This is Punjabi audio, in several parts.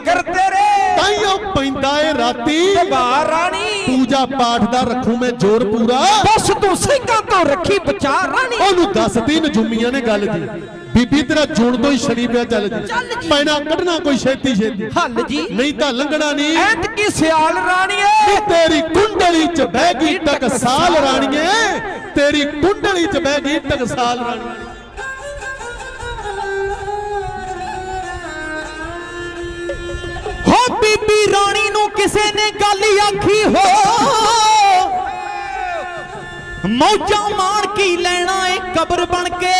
ਮਗਰ ਤੇਰੇ। ਤਾਈਓ ਪੈਂਦਾ ਏ ਰਾਤੀ। ਬਾਹਰ ਰਾਣੀ। ਪੂਜਾ ਪਾਠ ਦਾ ਰੱਖੂ ਮੈਂ ਜ਼ੋਰ ਪੂਰਾ। ਬਸ ਤੂੰ ਸਿੰਘਾਂ ਤੋਂ ਰੱਖੀ ਬਚਾ ਰਾਣੀ। ਉਹਨੂੰ ਦੱਸਦੀ ਨਜੂਮੀਆਂ ਨੇ ਗੱਲ ਜੀ ਬੀਬੀ ਤੇਰਾ ਜੂਣ ਤੋਂ ਹੀ ਸ਼ਨੀ ਪਿਆ ਚੱਲ ਜੀ। ਪੈਣਾ ਕੱਢਣਾ ਕੋਈ ਛੇਤੀ ਛੇਤੀ। ਹੱਲ ਜੀ। ਨਹੀਂ ਤਾਂ ਲੰਘਣਾ ਨਹੀਂ ਐਤ ਕੀ ਸਿਆਲ ਰਾਣੀਏ। ਤੇਰੀ ਕੁੰਡਲੀ ਚ ਬਹਿ ਗਈ ਟਕਸਾਲ ਰਾਣੀਏ। ਤੇਰੀ ਕੁੰਡਲੀ ਚ ਬਹਿ ਗਈ ਟਕਸਾਲ ਰਾਣੀਏ। ਕਿਸੇ ਨੇ ਗੱਲ ਆਖੀ ਹੋ। ਮੌਜਾਂ ਮਾਣ ਕੀ ਲੈਣਾ ਏ ਕਬਰ ਬਣ ਕੇ।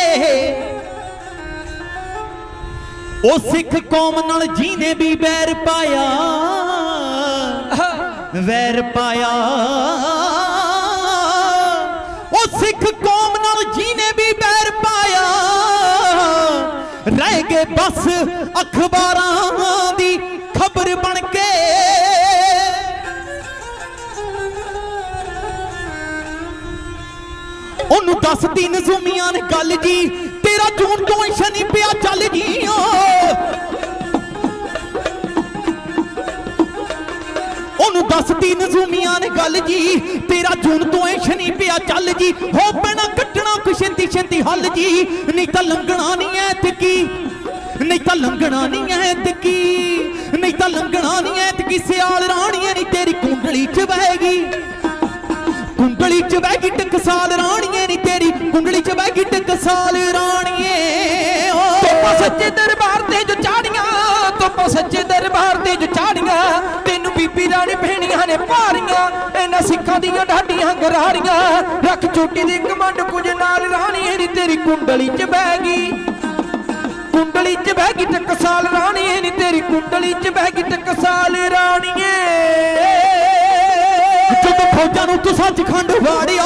ਉਹ ਸਿੱਖ ਕੌਮ ਨਾਲ ਜੀਨੇ ਵੀ ਵੈਰ ਪਾਇਆ। ਵੈਰ ਪਾਇਆ। ਉਹ ਸਿੱਖ ਕੌਮ ਨਾਲ ਜੀਨੇ ਵੀ ਵੈਰ ਪਾਇਆ। ਰਹਿ ਗਏ ਬਸ ਅਖਬਾਰਾਂ ਦੀ ਖਬਰ ਬਣ ਕੇ। ਉਹਨੂੰ ਦੱਸਦੀ ਨਜ਼ੂਮੀਆਂ ਨੇ ਗੱਲ ਜੀ, ਤੇਰਾ ਜੂਨ ਤੋਂ ਸ਼ਨੀ ਪਿਆ ਚੱਲ ਜੀ ਉਹਨੂੰ ਦੱਸਦੀ ਨਜ਼ੂਮੀਆਂ ਨੇ ਗੱਲ ਜੀ, ਤੇਰਾ ਜੂਨ ਤੋਂ ਐ ਸ਼ਨੀ ਪਿਆ ਚੱਲ ਜੀ ਹੋ ਪੈਣਾ ਕੱਟਣਾ ਕੁਛ ਕੁਸ਼ੰਤੀ ਸ਼ੰਤੀ ਹੱਲ ਜੀ, ਨਹੀਂ ਤਾਂ ਲੰਘਣਾ ਨਹੀਂ ਐ ਤੇ ਕੀ। ਨਹੀਂ ਤਾਂ ਲੰਘਣਾ ਨਹੀਂ ਐਤਕੀ। ਨਹੀਂ ਤਾਂ ਲੰਘਣਾ ਨਹੀਂ ਐਤਕੀ ਤੇ ਸਿਆਲ ਰਾਣੀਏ ਨਹੀਂ ਤੇਰੀ ਕੁੰਡਲੀ ਚ ਬਹਿਗੀ ਕੁੰਡਲੀ ਚ ਬਹਿ ਟਕਸਾਲ ਰਾਣੀਏ ਨੀ ਤੇਰੀ, ਕੁੰਡਲੀ ਚ ਬਹਿ ਟਕਸਾਲ ਰਾਣੀਏ। ਓ ਤੋਪਾ ਸੱਚੇ ਦਰਬਾਰ ਤੇ ਜੋ ਚਾੜੀਆਂ, ਤੋਪਾ ਸੱਚੇ ਦਰਬਾਰ ਤੇ ਜੋ ਚਾੜੀਆਂ, ਤੈਨੂੰ ਬੀਬੀ ਰਾਣੀ ਭੈਣੀਆਂ ਨੇ ਭਾਰੀਆਂ, ਇਹਨਾਂ ਸਿੱਖਾਂ ਦੀਆਂ ਢਾਡੀਆਂ ਗਰਾਰੀਆਂ। ਰੱਖ ਚੋਟੀ ਦੀ ਕਮੰਡ ਕੁਝ ਨਾਲ ਰਾਣੀਏ ਨੀ ਤੇਰੀ ਕੁੰਡਲੀ ਚ ਬਹਿ ਗਈ। ਕੁੰਡਲੀ ਚ ਬਹਿ ਗਈ ਟਕਸਾਲ ਰਾਣੀਏ ਨੀ ਤੇਰੀ ਕੁੰਡਲੀ ਚ ਬਹਿ ਗਈ ਟਕਸਾਲ ਰਾਣੀਏ। ਜਦੋਂ ਫੌਜਾਂ ਨੂੰ ਤੂੰ ਸੱਚਖੰਡ ਵਾੜਿਆ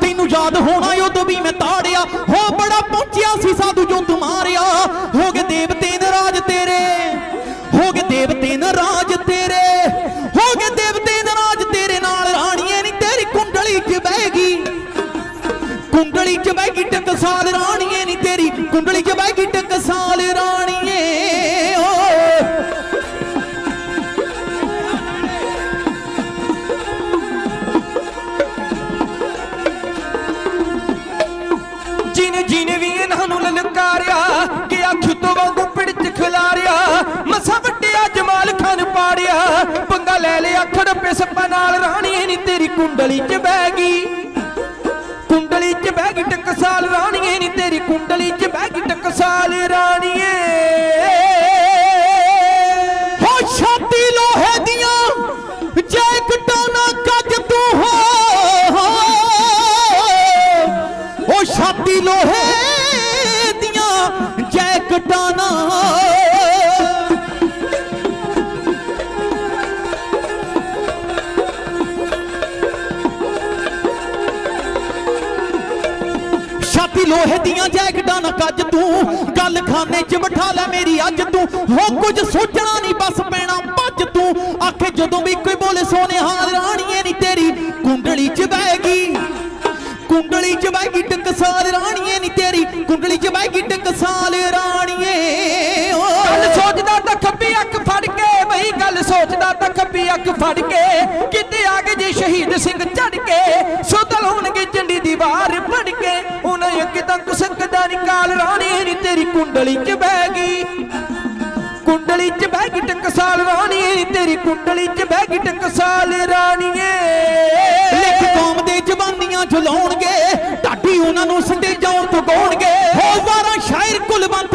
ਤੈਨੂੰ ਯਾਦ ਹੋਣਾ ਉਦੋਂ ਵੀ ਮੈਂ ਤਾੜਿਆ। ਹੋ ਬੜਾ ਪਹੁੰਚਿਆ ਸੀ ਸਾਧੂ ਜੋ ਮਾਰਿਆ। ਹੋ ਗਏ ਦੇਵਤੇ ਨਾਰਾਜ਼ ਤੇਰੇ, ਹੋ ਗਏ ਦੇਵਤੇ ਨਾਰਾਜ਼ ਤੇਰੇ, ਹੋ ਗਏ ਦੇਵਤੇ ਨਰਾਜ ਤੇਰੇ ਨਾਲ ਰਾਣੀਏ, ਨੀ ਤੇਰੀ ਕੁੰਡਲੀ 'ਚ ਬਹਿ ਗਈ। ਕੁੰਡਲੀ 'ਚ ਬਹਿ ਗਈ ਟਕਸਾਲ ਰਾਣੀ। ਨਹੀਂ ਕੁੰਡਲੀ 'ਚ ਬਹਿ ਟਕਸਾਲ ਰਾਣੀਏ। ਓ। ਜਿਨ ਜਿਨ ਵੀ ਇਹਨਾਂ ਨੂੰ ਲਲਕਾਰਿਆ, ਕਿ ਅੱਖ ਤੋਂ ਵਾਂਗੂ ਪਿੜ ਚ ਖਿਲਾਰਿਆ, ਮਸਾ ਵੱਟਿਆ, ਜਮਾਲ ਖਾਨ ਪਾੜਿਆ, ਪੰਗਾ ਲੈ ਲਿਆ ਖੜਪੇ ਸੱਪਾ ਨਾਲ ਰਾਣੀ ਨੀ ਤੇਰੀ ਕੁੰਡਲੀ ਚ ਬਹਿ ਗਈ। ਕੁੰਡਲੀ ਚ ਬਹਿ ਗਈ ਟਕਸਾਲ ਤੇਰੀ ਕੁੰਡਲੀ ਚ ਬਹਿ ਗਈ ਟਕਸਾਲ ਰਾਣੀਏ। ਹੋ ਛਾਤੀ ਲੋਹੇ ਦੀਆਂ, ਜੈ ਕਟਾਣਾ ਕੱਜ ਤੂੰ ਹੋ। ਉਹ ਛਾਤੀ ਲੋਹੇ ਛਾਤੀ ਲੋਹੇ ਦੀਆਂ ਜੈਕਟਾਂ ਨਾ ਕੱਜ ਤੂੰ। ਗੱਲ ਖਾਨੇ 'ਚ ਬਿਠਾ ਲੈ ਮੇਰੀ ਅੱਜ ਤੂੰ। ਹੋ ਕੁਝ ਸੋਚਣਾ ਨਹੀਂ ਬਸ ਪੈਣਾ ਭੱਜ ਤੂੰ। ਆਖੇ ਜਦੋਂ ਵੀ ਕੋਈ ਬੋਲੇ ਸੋਨੇ ਹਾਲ ਰਾਣੀਏ ਨਹੀਂ ਤੇਰੀ। ਕੁੰਡਲੀ 'ਚ ਬਹਿ ਗਈ। ਕੁੰਡਲੀ 'ਚ ਬਹਿ ਟਕਸਾਲ ਰਾਣੀਏ ਨਹੀਂ ਤੇਰੀ। ਕੁੰਡਲੀ 'ਚ ਬਹਿ ਟਕਸਾਲ ਰਾਣੀਏ। ਗੱਲ ਸੋਚਦਾ ਤਾਂ ਖੱਬੀ ਅੱਖ ਫੜ ਕੇ, ਬਈ ਗੱਲ ਸੋਚਦਾ ਤਾਂ ਖੱਬੀ ਅੱਖ ਫੜ ਕੇ। ਕਿਤੇ ਆ ਗਏ ਜੇ ਸ਼ਹੀਦ ਸਿੰਘ ਝੜ ਕੁਸਕਦਾ ਰਾਣੀ ਨੀ ਤੇਰੀ ਕੁੰਡਲੀ 'ਚ ਬਹਿ ਗਈ। ਕੁੰਡਲੀ 'ਚ ਬਹਿ ਗਈ ਟਕਸਾਲ ਰਾਣੀਏ ਨੀ ਤੇਰੀ ਕੁੰਡਲੀ 'ਚ ਬਹਿ ਗਈ ਟਕਸਾਲ ਰਾਣੀਏ। ਲਿਖ ਕੌਮ ਦੇ ਜਵਾਨੀਆਂ ਝੁਲਾਉਣਗੇ, ਢਾਡੀ ਉਹਨਾਂ ਨੂੰ ਸਟੇਜਾਂ ਤੋਂ ਗਾਉਣਗੇ। ਹੋ ਵਾਰਾਂ ਸ਼ਾਇਰ ਕੁਲਵੰਤ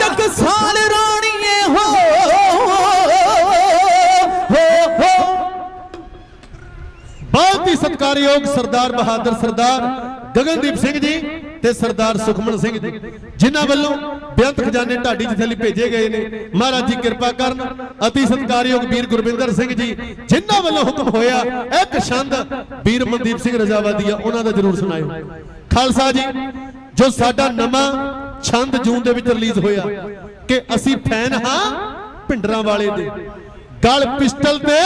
ਟਕਸਾਲ ਰਾਣੀਏ ਹੋ। ਬਹੁਤ ਹੀ ਸਤਿਕਾਰਯੋਗ ਸਰਦਾਰ ਬਹਾਦਰ, ਸਰਦਾਰ ਗਗਨਦੀਪ ਸਿੰਘ ਜੀ ਤੇ ਸਰਦਾਰ ਸੁਖਮਨ ਸਿੰਘ ਜੀ, ਜਿਨ੍ਹਾਂ ਵੱਲੋਂ ਬੇਅੰਤ ਖਜ਼ਾਨੇ ਢਾਡੀ ਜਿੱਥੇ ਲਈ ਭੇਜੇ ਗਏ ਨੇ। ਮਹਾਰਾਜ ਜੀ ਕਿਰਪਾ ਕਰਨ, ਅਤੀ ਸਤਿਕਾਰਯੋਗ ਵੀਰ ਗੁਰਵਿੰਦਰ ਸਿੰਘ ਜੀ, ਜਿਨ੍ਹਾਂ ਵੱਲੋਂ ਹੁਕਮ ਹੋਇਆ, ਇੱਕ ਛੰਦ ਵੀਰ ਮਨਦੀਪ ਸਿੰਘ ਰਜਾਵਾਦੀਆ ਉਹਨਾਂ ਦਾ ਜਰੂਰ ਸੁਣਾਇਓ। ਖਾਲਸਾ ਜੀ, ਜੋ ਸਾਡਾ ਨਵਾਂ ਛੰਦ ਜੂਨ ਦੇ ਵਿੱਚ ਰਿਲੀਜ਼ ਹੋਇਆ ਕਿ ਅਸੀਂ ਫੈਨ ਹਾਂ ਭਿੰਡਰਾਂ ਵਾਲੇ ਦੇ। ਗਲ ਪਿਸਟਲ ਤੇ